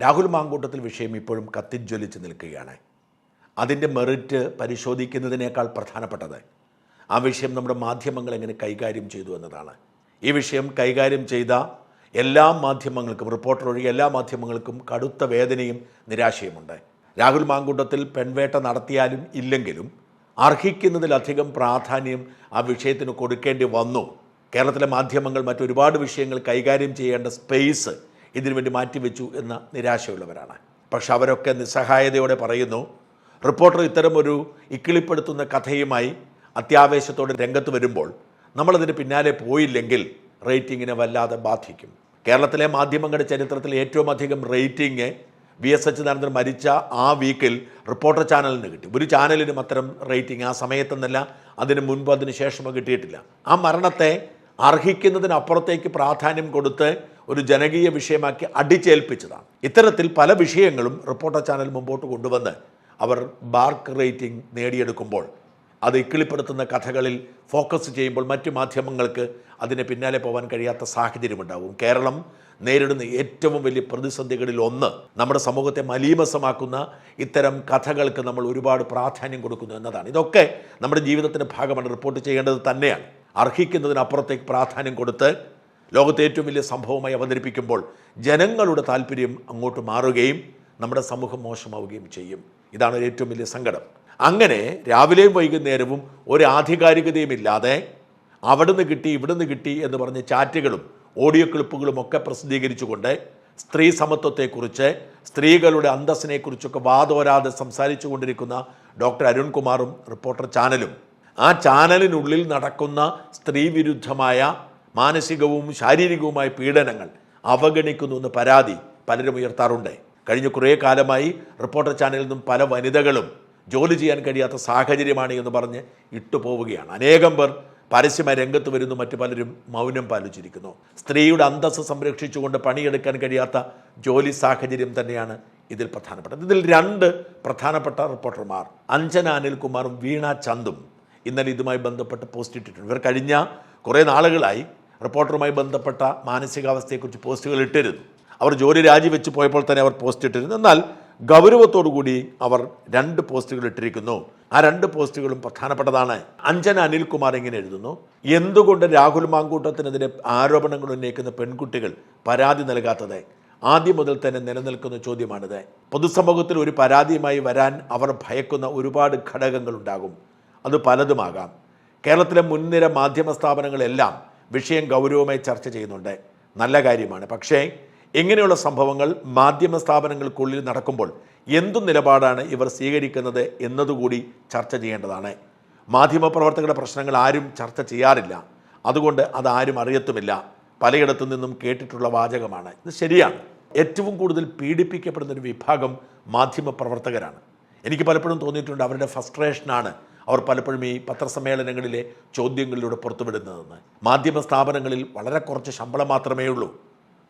രാഹുൽ മാങ്കൂട്ടത്തിൽ വിഷയം ഇപ്പോഴും കത്തിജ്വലിച്ച് നിൽക്കുകയാണ്. അതിന്റെ മെറിറ്റ് പരിശോധിക്കുന്നതിനേക്കാൾ പ്രധാനപ്പെട്ടത് ആ വിഷയം നമ്മുടെ മാധ്യമങ്ങൾ എങ്ങനെ കൈകാര്യം ചെയ്തു എന്നതാണ്. ഈ വിഷയം കൈകാര്യം ചെയ്ത എല്ലാ മാധ്യമങ്ങൾക്കും റിപ്പോർട്ടർ ഒഴികെ എല്ലാ മാധ്യമങ്ങൾക്കും കടുത്ത വേദനയും നിരാശയുമുണ്ട്. രാഹുൽ മാങ്കൂട്ടത്തിൽ പെൺവേട്ട നടത്തിയാലും ഇല്ലെങ്കിലും അർഹിക്കുന്നതിലധികം പ്രാധാന്യം ആ വിഷയത്തിന് കൊടുക്കേണ്ടി വന്നു. കേരളത്തിലെ മാധ്യമങ്ങൾ മറ്റൊരുപാട് വിഷയങ്ങൾ കൈകാര്യം ചെയ്യേണ്ട സ്പേസ് ഇതിനുവേണ്ടി മാറ്റിവെച്ചു എന്ന നിരാശയുള്ളവരാണ്. പക്ഷെ അവരൊക്കെ നിസ്സഹായതയോടെ പറയുന്നു റിപ്പോർട്ടർ ഇത്തരമൊരു ഇക്കിളിപ്പെടുത്തുന്ന കഥയുമായി അത്യാവേശത്തോടെ രംഗത്ത് വരുമ്പോൾ നമ്മളതിന് പിന്നാലെ പോയില്ലെങ്കിൽ റേറ്റിങ്ങിനെ വല്ലാതെ ബാധിക്കും. കേരളത്തിലെ മാധ്യമങ്ങളുടെ ചരിത്രത്തിൽ ഏറ്റവും അധികം റേറ്റിംഗ് വി എസ് അച്യുതാനന്ദൻ മരിച്ച ആ വീക്കിൽ റിപ്പോർട്ടർ ചാനലിന് കിട്ടി. ഒരു ചാനലിനും അത്തരം റേറ്റിംഗ് ആ സമയത്തെന്നല്ല അതിന് മുൻപ് അതിന് ശേഷമോ കിട്ടിയിട്ടില്ല. ആ മരണത്തെ അർഹിക്കുന്നതിനപ്പുറത്തേക്ക് പ്രാധാന്യം കൊടുത്ത് ഒരു ജനകീയ വിഷയമാക്കി അടിച്ചേൽപ്പിച്ചതാണ്. ഇത്തരത്തിൽ പല വിഷയങ്ങളും റിപ്പോർട്ടർ ചാനൽ മുമ്പോട്ട് കൊണ്ടുവന്ന് അവർ ബാർക്ക് റേറ്റിംഗ് നേടിയെടുക്കുമ്പോൾ അത് ഇക്കിളിപ്പെടുത്തുന്ന കഥകളിൽ ഫോക്കസ് ചെയ്യുമ്പോൾ മറ്റു മാധ്യമങ്ങൾക്ക് അതിന് പിന്നാലെ പോകാൻ കഴിയാത്ത സാഹചര്യമുണ്ടാവും. കേരളം നേരിടുന്ന ഏറ്റവും വലിയ പ്രതിസന്ധികളിൽ ഒന്ന് നമ്മുടെ സമൂഹത്തെ മലീമസമാക്കുന്ന ഇത്തരം കഥകൾക്ക് നമ്മൾ ഒരുപാട് പ്രാധാന്യം കൊടുക്കുന്നു എന്നതാണ്. ഇതൊക്കെ നമ്മുടെ ജീവിതത്തിന്റെ ഭാഗമാണ്. റിപ്പോർട്ട് ചെയ്യേണ്ടത് തന്നെയാണ്. അർഹിക്കുന്നതിനപ്പുറത്തേക്ക് പ്രാധാന്യം കൊടുത്ത് ലോകത്തെ ഏറ്റവും വലിയ സംഭവമായി അവതരിപ്പിക്കുമ്പോൾ ജനങ്ങളുടെ താല്പര്യം അങ്ങോട്ട് മാറുകയും നമ്മുടെ സമൂഹം മോശമാവുകയും ചെയ്യും. ഇതാണ് ഏറ്റവും വലിയ സങ്കടം. അങ്ങനെ രാവിലെയും വൈകുന്നേരവും ഒരു ആധികാരികതയും ഇല്ലാതെ അവിടുന്ന് കിട്ടി ഇവിടുന്ന് കിട്ടി എന്ന് പറഞ്ഞ് ചാറ്റുകളും ഓഡിയോ ക്ലിപ്പുകളും ഒക്കെ പ്രസിദ്ധീകരിച്ചുകൊണ്ട് സ്ത്രീ സമത്വത്തെക്കുറിച്ച് സ്ത്രീകളുടെ അന്തസ്സിനെക്കുറിച്ചൊക്കെ വാദോരാതെ സംസാരിച്ചു കൊണ്ടിരിക്കുന്ന ഡോക്ടർ അരുൺകുമാറും റിപ്പോർട്ടർ ചാനലും ആ ചാനലിനുള്ളിൽ നടക്കുന്ന സ്ത്രീവിരുദ്ധമായ മാനസികവും ശാരീരികവുമായ പീഡനങ്ങൾ അവഗണിക്കുന്നു എന്ന് പരാതി പലരും ഉയർത്താറുണ്ട്. കഴിഞ്ഞ കുറേ കാലമായി റിപ്പോർട്ടർ ചാനലിൽ നിന്നും പല വനിതകളും ജോലി ചെയ്യാൻ കഴിയാത്ത സാഹചര്യമാണ് എന്ന് പറഞ്ഞ് ഇട്ടുപോവുകയാണ്. അനേകം പേർ പരസ്യമായി രംഗത്ത് വരുന്നു മറ്റു പലരും മൗനം പാലിച്ചിരിക്കുന്നു. സ്ത്രീയുടെ അന്തസ്സ് സംരക്ഷിച്ചുകൊണ്ട് പണിയെടുക്കാൻ കഴിയാത്ത ജോലി സാഹചര്യം തന്നെയാണ് ഇതിൽ പ്രധാനപ്പെട്ടത്. ഇതിൽ രണ്ട് പ്രധാനപ്പെട്ട റിപ്പോർട്ടർമാർ അഞ്ജന അനിൽകുമാറും വീണ ചന്ദും ഇന്നലെ ഇതുമായി ബന്ധപ്പെട്ട് പോസ്റ്റ് ഇട്ടിട്ടുണ്ട്. ഇവർ കഴിഞ്ഞ കുറേ നാളുകളായി റിപ്പോർട്ടറുമായി ബന്ധപ്പെട്ട മാനസികാവസ്ഥയെക്കുറിച്ച് പോസ്റ്റുകൾ ഇട്ടിരുന്നു. അവർ ജോലി രാജിവെച്ച് പോയപ്പോൾ തന്നെ അവർ പോസ്റ്റ് ഇട്ടിരുന്നു. എന്നാൽ ഗൗരവത്തോടുകൂടി അവർ രണ്ട് പോസ്റ്റുകൾ ഇട്ടിരിക്കുന്നു. ആ രണ്ട് പോസ്റ്റുകളും പ്രധാനപ്പെട്ടതാണ്. അഞ്ജന അനിൽകുമാർ ഇങ്ങനെ എഴുതുന്നു. എന്തുകൊണ്ട് രാഹുൽ മാങ്കൂട്ടത്തിനെതിരെ ആരോപണങ്ങൾ ഉന്നയിക്കുന്ന പെൺകുട്ടികൾ പരാതി നൽകാത്തത്? ആദ്യം മുതൽ തന്നെ നിലനിൽക്കുന്ന ചോദ്യമാണിത്. പൊതുസമൂഹത്തിൽ ഒരു പരാതിയുമായി വരാൻ അവർ ഭയക്കുന്ന ഒരുപാട് ഘടകങ്ങളുണ്ടാകും. അത് പലതുമാകാം. കേരളത്തിലെ മുൻനിര മാധ്യമ സ്ഥാപനങ്ങളെല്ലാം വിഷയം ഗൗരവമായി ചർച്ച ചെയ്യുന്നുണ്ട്. നല്ല കാര്യമാണ്. പക്ഷേ ഇങ്ങനെയുള്ള സംഭവങ്ങൾ മാധ്യമ സ്ഥാപനങ്ങൾക്കുള്ളിൽ നടക്കുമ്പോൾ എന്തു നിലപാടാണ് ഇവർ സ്വീകരിക്കുന്നത് എന്നതുകൂടി ചർച്ച ചെയ്യേണ്ടതാണ്. മാധ്യമ മാധ്യമപ്രവർത്തകരുടെ പ്രശ്നങ്ങൾ ആരും ചർച്ച ചെയ്യാറില്ല. അതുകൊണ്ട് അതാരും അറിയത്തുമില്ല. പലയിടത്തു നിന്നും കേട്ടിട്ടുള്ള വാചകമാണ്. ഇത് ശരിയാണ്. ഏറ്റവും കൂടുതൽ പീഡിപ്പിക്കപ്പെടുന്ന ഒരു വിഭാഗം മാധ്യമപ്രവർത്തകരാണ് എനിക്ക് പലപ്പോഴും തോന്നിയിട്ടുണ്ട് അവരുടെ ഫസ്ട്രേഷനാണ് അവർ പലപ്പോഴും ഈ പത്രസമ്മേളനങ്ങളിലെ ചോദ്യങ്ങളിലൂടെ പുറത്തുവിടുന്നതെന്ന്. മാധ്യമ സ്ഥാപനങ്ങളിൽ വളരെ കുറച്ച് ശമ്പളം മാത്രമേ ഉള്ളൂ.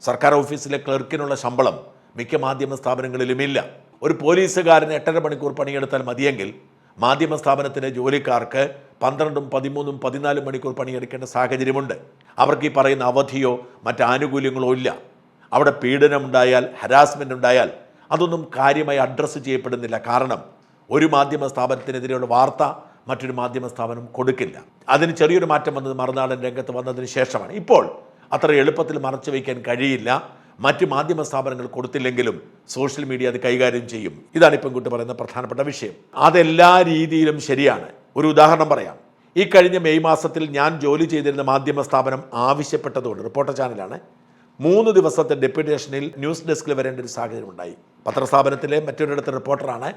സർക്കാർ ഓഫീസിലെ ക്ലർക്കിനുള്ള ശമ്പളം മിക്ക മാധ്യമ സ്ഥാപനങ്ങളിലുമില്ല. ഒരു പോലീസുകാരന് എട്ടര മണിക്കൂർ പണിയെടുത്താൽ മതിയെങ്കിൽ മാധ്യമ സ്ഥാപനത്തിലെ ജോലിക്കാർക്ക് പന്ത്രണ്ടും പതിമൂന്നും പതിനാലും മണിക്കൂർ പണിയെടുക്കേണ്ട സാഹചര്യമുണ്ട്. അവർക്ക് ഈ പറയുന്ന അവധിയോ മറ്റ് ആനുകൂല്യങ്ങളോ ഇല്ല. അവിടെ പീഡനമുണ്ടായാൽ ഹരാസ്മെന്റ് ഉണ്ടായാൽ അതൊന്നും കാര്യമായി അഡ്രസ്സ് ചെയ്യപ്പെടുന്നില്ല. കാരണം ഒരു മാധ്യമ സ്ഥാപനത്തിനെതിരെയുള്ള വാർത്ത മറ്റൊരു മാധ്യമ സ്ഥാപനം കൊടുക്കില്ല. അതിന് ചെറിയൊരു മാറ്റം വന്നത് മറുനാടൻ രംഗത്ത് വന്നതിന് ശേഷമാണ്. ഇപ്പോൾ അത്ര എളുപ്പത്തിൽ മറച്ചു വയ്ക്കാൻ കഴിയില്ല. മറ്റ് മാധ്യമ സ്ഥാപനങ്ങൾ കൊടുത്തില്ലെങ്കിലും സോഷ്യൽ മീഡിയ അത് കൈകാര്യം ചെയ്യും. ഇതാണ് ഇപ്പം കുട്ടി പറയുന്ന പ്രധാനപ്പെട്ട വിഷയം. അതെല്ലാ രീതിയിലും ശരിയാണ്. ഒരു ഉദാഹരണം പറയാം. ഈ കഴിഞ്ഞ മെയ് മാസത്തിൽ ഞാൻ ജോലി ചെയ്തിരുന്ന മാധ്യമ സ്ഥാപനം ആവശ്യപ്പെട്ടതുകൊണ്ട് റിപ്പോർട്ടർ ചാനലാണ് മൂന്ന് ദിവസത്തെ ഡെപ്യൂട്ടേഷനിൽ ന്യൂസ് ഡെസ്കിൽ വരേണ്ട ഒരു സാഹചര്യം ഉണ്ടായി. പത്രസ്ഥാപനത്തിലെ മറ്റൊരിടത്തെ റിപ്പോർട്ടറാണ്.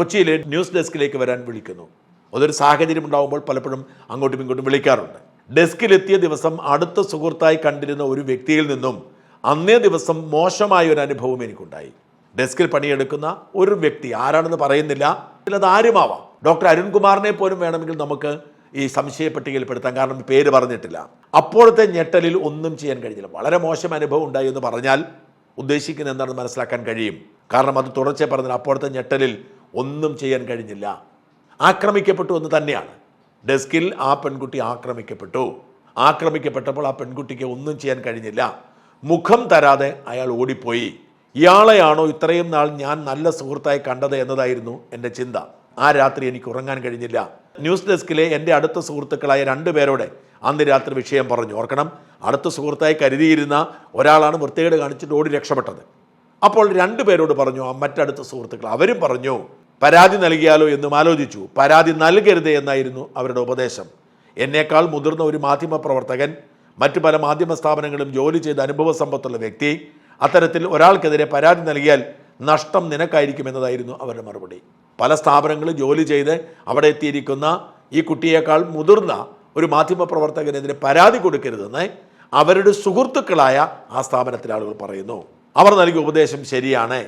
കൊച്ചിയിലെ ന്യൂസ് ഡെസ്കിലേക്ക് വരാൻ വിളിക്കുന്നു. അതൊരു സാഹചര്യം ഉണ്ടാകുമ്പോൾ പലപ്പോഴും അങ്ങോട്ടും ഇങ്ങോട്ടും വിളിക്കാറുണ്ട്. ഡെസ്കിലെത്തിയ ദിവസം അടുത്ത സുഹൃത്തായി കണ്ടിരുന്ന ഒരു വ്യക്തിയിൽ നിന്നും അന്നേ ദിവസം മോശമായ ഒരു അനുഭവം എനിക്കുണ്ടായി. ഡെസ്കിൽ പണിയെടുക്കുന്ന ഒരു വ്യക്തി ആരാണെന്ന് പറയുന്നില്ല അത് ആരുമാവാം? ഡോക്ടർ അരുൺകുമാറിനെ പോലും വേണമെങ്കിൽ നമുക്ക് ഈ സംശയ പട്ടികയിൽപ്പെടുത്താം കാരണം പേര് പറഞ്ഞിട്ടില്ല. അപ്പോഴത്തെ ഞെട്ടലിൽ ഒന്നും ചെയ്യാൻ കഴിഞ്ഞില്ല. വളരെ മോശം അനുഭവം ഉണ്ടായി എന്ന് പറഞ്ഞാൽ ഉദ്ദേശിക്കുന്ന എന്താണെന്ന് മനസ്സിലാക്കാൻ കഴിയും. കാരണം അത് തുടർച്ചയായി പറഞ്ഞാൽ അപ്പോഴത്തെ ഞെട്ടലിൽ ഒന്നും ചെയ്യാൻ കഴിഞ്ഞില്ല. ആക്രമിക്കപ്പെട്ടു എന്ന് തന്നെയാണ്. ഡെസ്കിൽ ആ പെൺകുട്ടി ആക്രമിക്കപ്പെട്ടു. ആക്രമിക്കപ്പെട്ടപ്പോൾ ആ പെൺകുട്ടിക്ക് ഒന്നും ചെയ്യാൻ കഴിഞ്ഞില്ല. മുഖം തരാതെ അയാൾ ഓടിപ്പോയി. ഇയാളെയാണോ ഇത്രയും നാൾ ഞാൻ നല്ല സുഹൃത്തായി കണ്ടത് എന്നതായിരുന്നു എന്റെ ചിന്ത. ആ രാത്രി എനിക്ക് ഉറങ്ങാൻ കഴിഞ്ഞില്ല. ന്യൂസ് ഡെസ്കിലെ എന്റെ അടുത്ത സുഹൃത്തുക്കളായ രണ്ടുപേരോടെ അന്ന് രാത്രി വിഷയം പറഞ്ഞു. ഓർക്കണം അടുത്ത സുഹൃത്തായി കരുതിയിരുന്ന ഒരാളാണ് വൃത്തികേട് കാണിച്ചിട്ട് ഓടി രക്ഷപ്പെട്ടത്. അപ്പോൾ രണ്ടുപേരോട് പറഞ്ഞു മറ്റടുത്ത സുഹൃത്തുക്കൾ. അവരും പറഞ്ഞു പരാതി നൽകിയാലോ എന്നും ആലോചിച്ചു. പരാതി നൽകരുത് എന്നായിരുന്നു അവരുടെ ഉപദേശം. എന്നേക്കാൾ മുതിർന്ന ഒരു മാധ്യമ പ്രവർത്തകൻ മറ്റു പല മാധ്യമ സ്ഥാപനങ്ങളും ജോലി ചെയ്ത അനുഭവ സമ്പത്തുള്ള വ്യക്തി അത്തരത്തിൽ ഒരാൾക്കെതിരെ പരാതി നൽകിയാൽ നഷ്ടം നിനക്കായിരിക്കും എന്നതായിരുന്നു അവരുടെ മറുപടി. പല സ്ഥാപനങ്ങളിൽ ജോലി ചെയ്ത് അവിടെ എത്തിയിരിക്കുന്ന ഈ കുട്ടിയേക്കാൾ മുതിർന്ന ഒരു മാധ്യമ പ്രവർത്തകനെതിരെ പരാതി കൊടുക്കരുതെന്ന് അവരുടെ സുഹൃത്തുക്കളായ ആ സ്ഥാപനത്തിലെ ആളുകൾ പറയുന്നു. അവർ നൽകിയ ഉപദേശം ശരിയാണ്.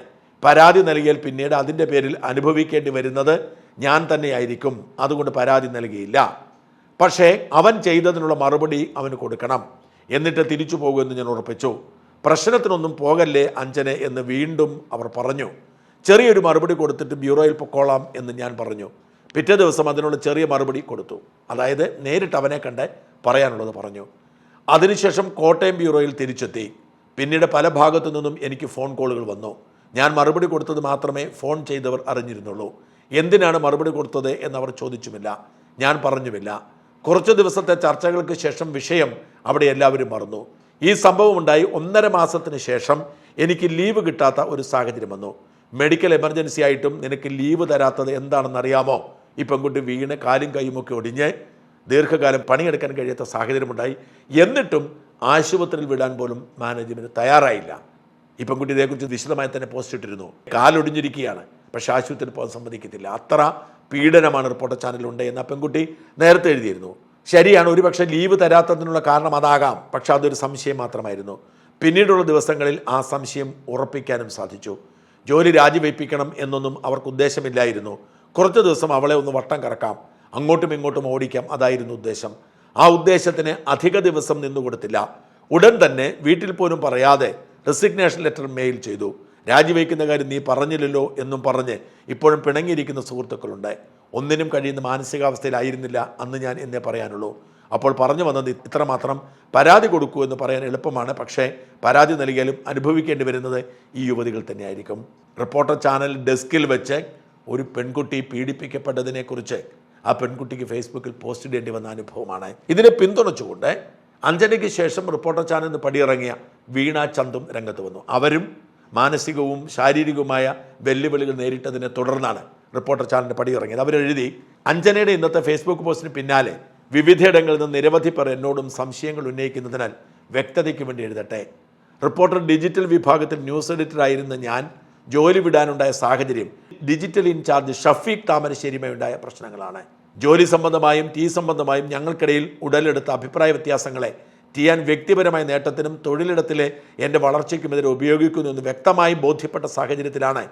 പരാതി നൽകിയാൽ പിന്നീട് അതിന്റെ പേരിൽ അനുഭവിക്കേണ്ടി വരുന്നത് ഞാൻ തന്നെയായിരിക്കും. അതുകൊണ്ട് പരാതി നൽകിയില്ല. പക്ഷേ അവൻ ചെയ്തതിനുള്ള മറുപടി അവന് കൊടുക്കണം. എന്നിട്ട് തിരിച്ചു പോകുമെന്ന് ഞാൻ ഉറപ്പിച്ചു. പ്രശ്നത്തിനൊന്നും പോകല്ലേ അഞ്ചന് എന്ന് വീണ്ടും അവർ പറഞ്ഞു. ചെറിയൊരു മറുപടി കൊടുത്തിട്ട് ബ്യൂറോയിൽ പൊക്കോളാം എന്ന് ഞാൻ പറഞ്ഞു. പിറ്റേ ദിവസം അതിനുള്ള ചെറിയ മറുപടി കൊടുത്തു. അതായത് നേരിട്ട് അവനെ കണ്ട് പറയാനുള്ളത് പറഞ്ഞു. അതിനുശേഷം കോട്ടയം ബ്യൂറോയിൽ തിരിച്ചെത്തി. പിന്നീട് പല ഭാഗത്തു നിന്നും എനിക്ക് ഫോൺ കോളുകൾ വന്നു. ഞാൻ മറുപടി കൊടുത്തത് മാത്രമേ ഫോൺ ചെയ്തവർ അറിഞ്ഞിരുന്നുള്ളൂ. എന്തിനാണ് മറുപടി കൊടുത്തത് എന്നവർ ചോദിച്ചുമില്ല. ഞാൻ പറഞ്ഞുമില്ല. കുറച്ച് ദിവസത്തെ ചർച്ചകൾക്ക് ശേഷം വിഷയം അവിടെ എല്ലാവരും മറന്നു. ഈ സംഭവം ഉണ്ടായി ഒന്നര മാസത്തിന് ശേഷം എനിക്ക് ലീവ് കിട്ടാത്ത ഒരു സാഹചര്യം വന്നു. മെഡിക്കൽ എമർജൻസി ആയിട്ടും നിനക്ക് ലീവ് തരാത്തത് എന്താണെന്ന് അറിയാമോ ഈ പെൺകുട്ടി വീണ് കാലും കൈയുമൊക്കെ ഒടിഞ്ഞ് ദീർഘകാലം പണിയെടുക്കാൻ കഴിയാത്ത സാഹചര്യമുണ്ടായി എന്നിട്ടും ആശുപത്രിയിൽ വിടാൻ പോലും മാനേജ്മെന്റ് തയ്യാറായില്ല. ഈ പെൺകുട്ടി ഇതേക്കുറിച്ച് വിശദമായി തന്നെ പോസ്റ്റ് ഇട്ടിരുന്നു. കാലൊടിഞ്ഞിരിക്കുകയാണ്. പക്ഷേ ആശുപത്രിയിൽ പോകാൻ സമ്മതിക്കത്തില്ല. അത്ര പീഡനമാണ് റിപ്പോർട്ടർ ചാനലുണ്ട് എന്ന് ആ പെൺകുട്ടി നേരത്തെ എഴുതിയിരുന്നു. ശരിയാണ് ഒരുപക്ഷെ ലീവ് തരാത്തതിനുള്ള കാരണം അതാകാം. പക്ഷെ അതൊരു സംശയം മാത്രമായിരുന്നു. പിന്നീടുള്ള ദിവസങ്ങളിൽ ആ സംശയം ഉറപ്പിക്കാനും സാധിച്ചു. ജോലി രാജിവയ്പ്പിക്കണം എന്നൊന്നും അവർക്ക് ഉദ്ദേശമില്ലായിരുന്നു. കുറച്ച് ദിവസം അവളെ ഒന്ന് വട്ടം കറക്കാം. അങ്ങോട്ടും ഇങ്ങോട്ടും ഓടിക്കാം. അതായിരുന്നു ഉദ്ദേശം. ആ ഉദ്ദേശത്തിന് അധിക ദിവസം നിന്നുകൊടുത്തില്ല. ഉടൻ തന്നെ വീട്ടിൽ പോലും പറയാതെ റെസിഗ്നേഷൻ ലെറ്റർ മെയിൽ ചെയ്തു. രാജിവെക്കുന്ന കാര്യം നീ പറഞ്ഞില്ലല്ലോ എന്നും പറഞ്ഞ് ഇപ്പോഴും പിണങ്ങിയിരിക്കുന്ന സുഹൃത്തുക്കളുണ്ട് ഒന്നിനും കഴിയുന്ന മാനസികാവസ്ഥയിലായിരുന്നില്ല അന്ന് ഞാൻ എന്നേ പറയാനുള്ളൂ. അപ്പോൾ പറഞ്ഞു വന്നത് ഇത്രമാത്രം പരാതി കൊടുക്കൂ എന്ന് പറയാൻ എളുപ്പമാണ്. പക്ഷേ പരാതി നൽകിയാലും അനുഭവിക്കേണ്ടി വരുന്നത് ഈ യുവതികൾ തന്നെയായിരിക്കും. റിപ്പോർട്ടർ ചാനൽ ഡെസ്കിൽ വെച്ച് ഒരു പെൺകുട്ടി പീഡിപ്പിക്കപ്പെട്ടതിനെക്കുറിച്ച് ആ പെൺകുട്ടിക്ക് ഫേസ്ബുക്കിൽ പോസ്റ്റ് ചെയ്യേണ്ടി വന്ന അനുഭവമാണ്. ഇതിനെ പിന്തുണച്ചുകൊണ്ട് അഞ്ചരയ്ക്ക് ശേഷം റിപ്പോർട്ടർ ചാനൽ നിന്ന് പടിയിറങ്ങിയ വീണ ചന്തും രംഗത്ത് വന്നു. അവരും മാനസികവും ശാരീരികവുമായ വെല്ലുവിളികൾ നേരിട്ടതിനെ തുടർന്നാണ് റിപ്പോർട്ടർ ചാനലിന്റെ പടിയിറങ്ങിയത് അവരെഴുതി അഞ്ജനയുടെ ഇന്നത്തെ ഫേസ്ബുക്ക് പോസ്റ്റിന് പിന്നാലെ വിവിധയിടങ്ങളിൽ നിന്ന് നിരവധി പേർ എന്നോടും സംശയങ്ങൾ ഉന്നയിക്കുന്നതിനാൽ വ്യക്തതയ്ക്ക് വേണ്ടി എഴുതട്ടെ. റിപ്പോർട്ടർ ഡിജിറ്റൽ വിഭാഗത്തിൽ ന്യൂസ് എഡിറ്ററായിരുന്ന ഞാൻ ജോലി വിടാനുണ്ടായ സാഹചര്യം ഡിജിറ്റൽ ഇൻചാർജ് ഷഫീഖ് താമരശ്ശേരിയുമായി ഉണ്ടായ പ്രശ്നങ്ങളാണ്. ജോലി സംബന്ധമായും ടീ സംബന്ധമായും ഞങ്ങൾക്കിടയിൽ ഉടലെടുത്ത അഭിപ്രായ വ്യത്യാസങ്ങളെ ടിയാൻ വ്യക്തിപരമായ നേട്ടത്തിനും തൊഴിലിടത്തിലെ എന്റെ വളർച്ചയ്ക്കും വളർച്ചയ്ക്കുമെതിരെ ഉപയോഗിക്കുന്നു എന്ന് വ്യക്തമായി ബോധ്യപ്പെട്ട സാഹചര്യത്തിലാണ്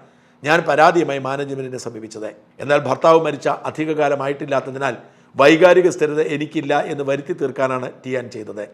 ഞാൻ പരാതിയുമായി മാനേജ്മെന്റിനെ സമീപിച്ചത്. എന്നാൽ ഭർത്താവ് മരിച്ച അധികകാലമായിട്ടില്ലാത്തതിനാൽ വൈകാരിക സ്ഥിരത എനിക്കില്ല എന്ന് വരുത്തി തീർക്കാനാണ് ടിയാൻ ചെയ്തത്.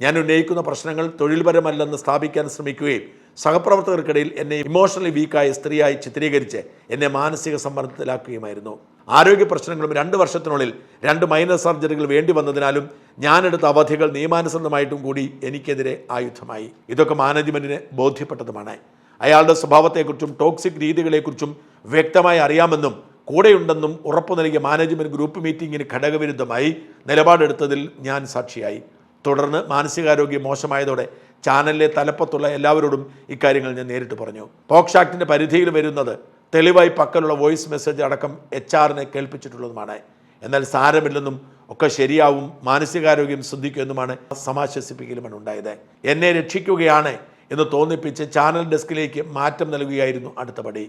ഞാൻ ഉന്നയിക്കുന്ന പ്രശ്നങ്ങൾ തൊഴിൽപരമല്ലെന്ന് സ്ഥാപിക്കാൻ ശ്രമിക്കുകയും സഹപ്രവർത്തകർക്കിടയിൽ എന്നെ ഇമോഷണലി വീക്കായ സ്ത്രീയായി ചിത്രീകരിച്ച് എന്നെ മാനസിക സമ്മർദ്ദത്തിലാക്കുകയുമായിരുന്നു. ആരോഗ്യ പ്രശ്നങ്ങളും രണ്ട് വർഷത്തിനുള്ളിൽ രണ്ട് മൈനർ സർജറികൾ വേണ്ടി വന്നതിനാലും ഞാനെടുത്ത അവധികൾ നിയമാനുസൃതമായിട്ടും കൂടി എനിക്കെതിരെ ആയുധമായി. ഇതൊക്കെ മാനേജ്മെന്റിന് ബോധ്യപ്പെട്ടതുമാണ്. അയാളുടെ സ്വഭാവത്തെക്കുറിച്ചും ടോക്സിക് രീതികളെക്കുറിച്ചും വ്യക്തമായി അറിയാമെന്നും കൂടെയുണ്ടെന്നും ഉറപ്പു നൽകിയ മാനേജ്മെന്റ് ഗ്രൂപ്പ് മീറ്റിംഗിന് ഘടകവിരുദ്ധമായി നിലപാടെടുത്തതിൽ ഞാൻ സാക്ഷിയായി. തുടർന്ന് മാനസികാരോഗ്യം മോശമായതോടെ ചാനലിലെ തലപ്പത്തുള്ള എല്ലാവരോടും ഇക്കാര്യങ്ങൾ ഞാൻ നേരിട്ട് പറഞ്ഞു. പോക്സ് ആക്ടിന്റെ പരിധിയിൽ വരുന്നത് തെളിവായി പക്കലുള്ള വോയിസ് മെസ്സേജ് അടക്കം എച്ച് ആറിനെ കേൾപ്പിച്ചിട്ടുള്ളതുമാണ്. എന്നാൽ സാരമില്ലെന്നും ഒക്കെ ശരിയാവും മാനസികാരോഗ്യം ശ്രദ്ധിക്കുമെന്നുമാണ് സമാശ്വസിപ്പിക്കലുമാണ് ഉണ്ടായത്. എന്നെ രക്ഷിക്കുകയാണ് എന്ന് തോന്നിപ്പിച്ച് ചാനൽ ഡെസ്കിലേക്ക് മാറ്റം നൽകുകയായിരുന്നു അടുത്ത പടി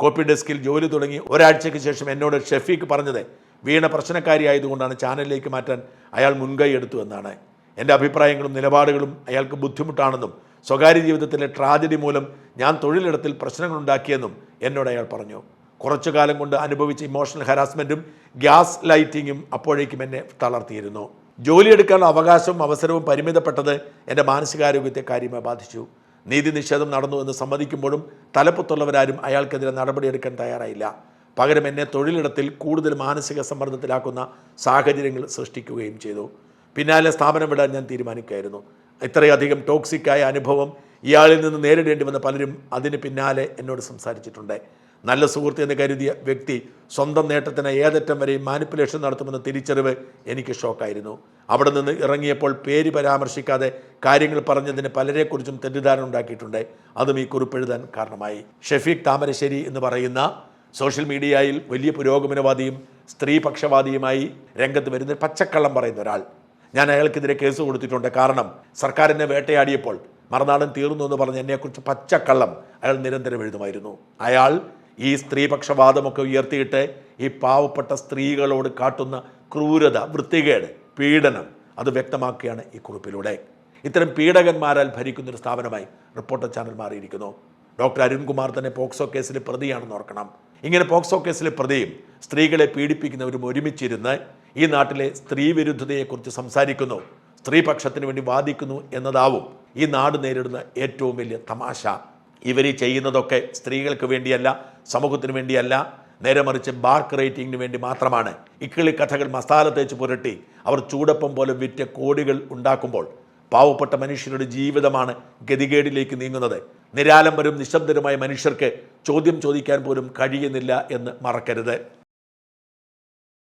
കോപ്പി ഡെസ്കിൽ ജോലി തുടങ്ങി ഒരാഴ്ചയ്ക്ക് ശേഷം എന്നോട് ഷെഫീഖ് പറഞ്ഞത് വീണ പ്രശ്നക്കാരി ആയതുകൊണ്ടാണ് ചാനലിലേക്ക് മാറ്റാൻ അയാൾ മുൻകൈ എടുത്തു എന്നാണ്. എന്റെ അഭിപ്രായങ്ങളും നിലപാടുകളും അയാൾക്ക് ബുദ്ധിമുട്ടാണെന്നും സ്വകാര്യ ജീവിതത്തിലെ ട്രാജഡി മൂലം ഞാൻ തൊഴിലിടത്തിൽ പ്രശ്നങ്ങളുണ്ടാക്കിയെന്നും എന്നോട് അയാൾ പറഞ്ഞു കുറച്ചു കാലം കൊണ്ട് അനുഭവിച്ച ഇമോഷണൽ ഹരാസ്മെന്റും ഗ്യാസ് ലൈറ്റിങ്ങും അപ്പോഴേക്കും എന്നെ തളർത്തിയിരുന്നു. ജോലിയെടുക്കാനുള്ള അവകാശവും അവസരവും പരിമിതപ്പെട്ടത് എന്റെ മാനസികാരോഗ്യത്തെ കാര്യമായി ബാധിച്ചു. നീതി നിഷേധം നടന്നു എന്ന് സമ്മതിക്കുമ്പോഴും തലപ്പത്തുള്ളവരാരും അയാൾക്കെതിരെ നടപടിയെടുക്കാൻ തയ്യാറായില്ല. പകരം എന്നെ തൊഴിലിടത്തിൽ കൂടുതൽ മാനസിക സമ്മർദ്ദത്തിലാക്കുന്ന സാഹചര്യങ്ങൾ സൃഷ്ടിക്കുകയും ചെയ്തു. പിന്നാലെ സ്ഥാപനം വിടാൻ ഞാൻ തീരുമാനിക്കുകയായിരുന്നു. ഇത്രയധികം ടോക്സിക്കായ അനുഭവം ഇയാളിൽ നിന്ന് നേരിടേണ്ടി വന്ന പലരും അതിന് പിന്നാലെ എന്നോട് സംസാരിച്ചിട്ടുണ്ട്. നല്ല സുഹൃത്ത് എന്ന് കരുതിയ വ്യക്തി സ്വന്തം നേട്ടത്തിന് ഏതറ്റം വരെയും മാനിപ്പുലേഷൻ നടത്തുമെന്ന തിരിച്ചറിവ് എനിക്ക് ഷോക്കായിരുന്നു. അവിടെ നിന്ന് ഇറങ്ങിയപ്പോൾ പേര് പരാമർശിക്കാതെ കാര്യങ്ങൾ പറഞ്ഞതിന് പലരെക്കുറിച്ചും തെറ്റിദ്ധാരണ ഉണ്ടാക്കിയിട്ടുണ്ട്. അതും ഈ കുറിപ്പ് എഴുതാൻ കാരണമായി. ഷെഫീഖ് താമരശ്ശേരി എന്ന് പറയുന്ന സോഷ്യൽ മീഡിയയിൽ വലിയ പുരോഗമനവാദിയും സ്ത്രീപക്ഷവാദിയുമായി രംഗത്ത് വരുന്ന പച്ചക്കള്ളം പറയുന്ന ഒരാൾ. ഞാൻ അയാൾക്കെതിരെ കേസ് കൊടുത്തിട്ടുണ്ട്. കാരണം സർക്കാരിനെ വേട്ടയാടിയപ്പോൾ മറുനാടൻ തീർന്നു എന്ന് പറഞ്ഞ് എന്നെക്കുറിച്ച് പച്ചക്കള്ളം അയാൾ നിരന്തരം എഴുതുമായിരുന്നു. അയാൾ ഈ സ്ത്രീപക്ഷവാദമൊക്കെ ഉയർത്തിയിട്ട് ഈ പാവപ്പെട്ട സ്ത്രീകളോട് കാട്ടുന്ന ക്രൂരത വൃത്തികേട് പീഡനം അത് വ്യക്തമാക്കുകയാണ് ഈ കുറിപ്പിലൂടെ. ഇത്തരം പീഡകന്മാരാൽ ഭരിക്കുന്ന ഒരു സ്ഥാപനമായി റിപ്പോർട്ടർ ചാനൽ മാറിയിരിക്കുന്നു. ഡോക്ടർ അരുൺകുമാർ തന്നെ പോക്സോ കേസിലെ പ്രതിയാണെന്ന് ഓർക്കണം. ഇങ്ങനെ പോക്സോ കേസിലെ പ്രതിയും സ്ത്രീകളെ പീഡിപ്പിക്കുന്നവരും ഒരുമിച്ചിരുന്ന് ഈ നാട്ടിലെ സ്ത്രീവിരുദ്ധതയെക്കുറിച്ച് സംസാരിക്കുന്നു സ്ത്രീപക്ഷത്തിന് വേണ്ടി വാദിക്കുന്നു എന്നതാവും ഈ നാട് നേരിടുന്ന ഏറ്റവും വലിയ തമാശ. ഇവർ ചെയ്യുന്നതൊക്കെ സ്ത്രീകൾക്ക് വേണ്ടിയല്ല സമൂഹത്തിന് വേണ്ടിയല്ല നേരെ മറിച്ച് ബാർക്ക് റേറ്റിംഗിന് വേണ്ടി മാത്രമാണ്. ഇക്കിളി കഥകൾ മസാല തേച്ച് പുരട്ടി അവർ ചൂടപ്പം പോലെ വിറ്റ കോടികൾ ഉണ്ടാക്കുമ്പോൾ പാവപ്പെട്ട മനുഷ്യരുടെ ജീവിതമാണ് ഗതികേടിലേക്ക് നീങ്ങുന്നത്. നിരാലംബരും നിശബ്ദരുമായ മനുഷ്യർക്ക് ചോദ്യം ചോദിക്കാൻ പോലും കഴിയുന്നില്ല എന്ന് മറക്കരുത്.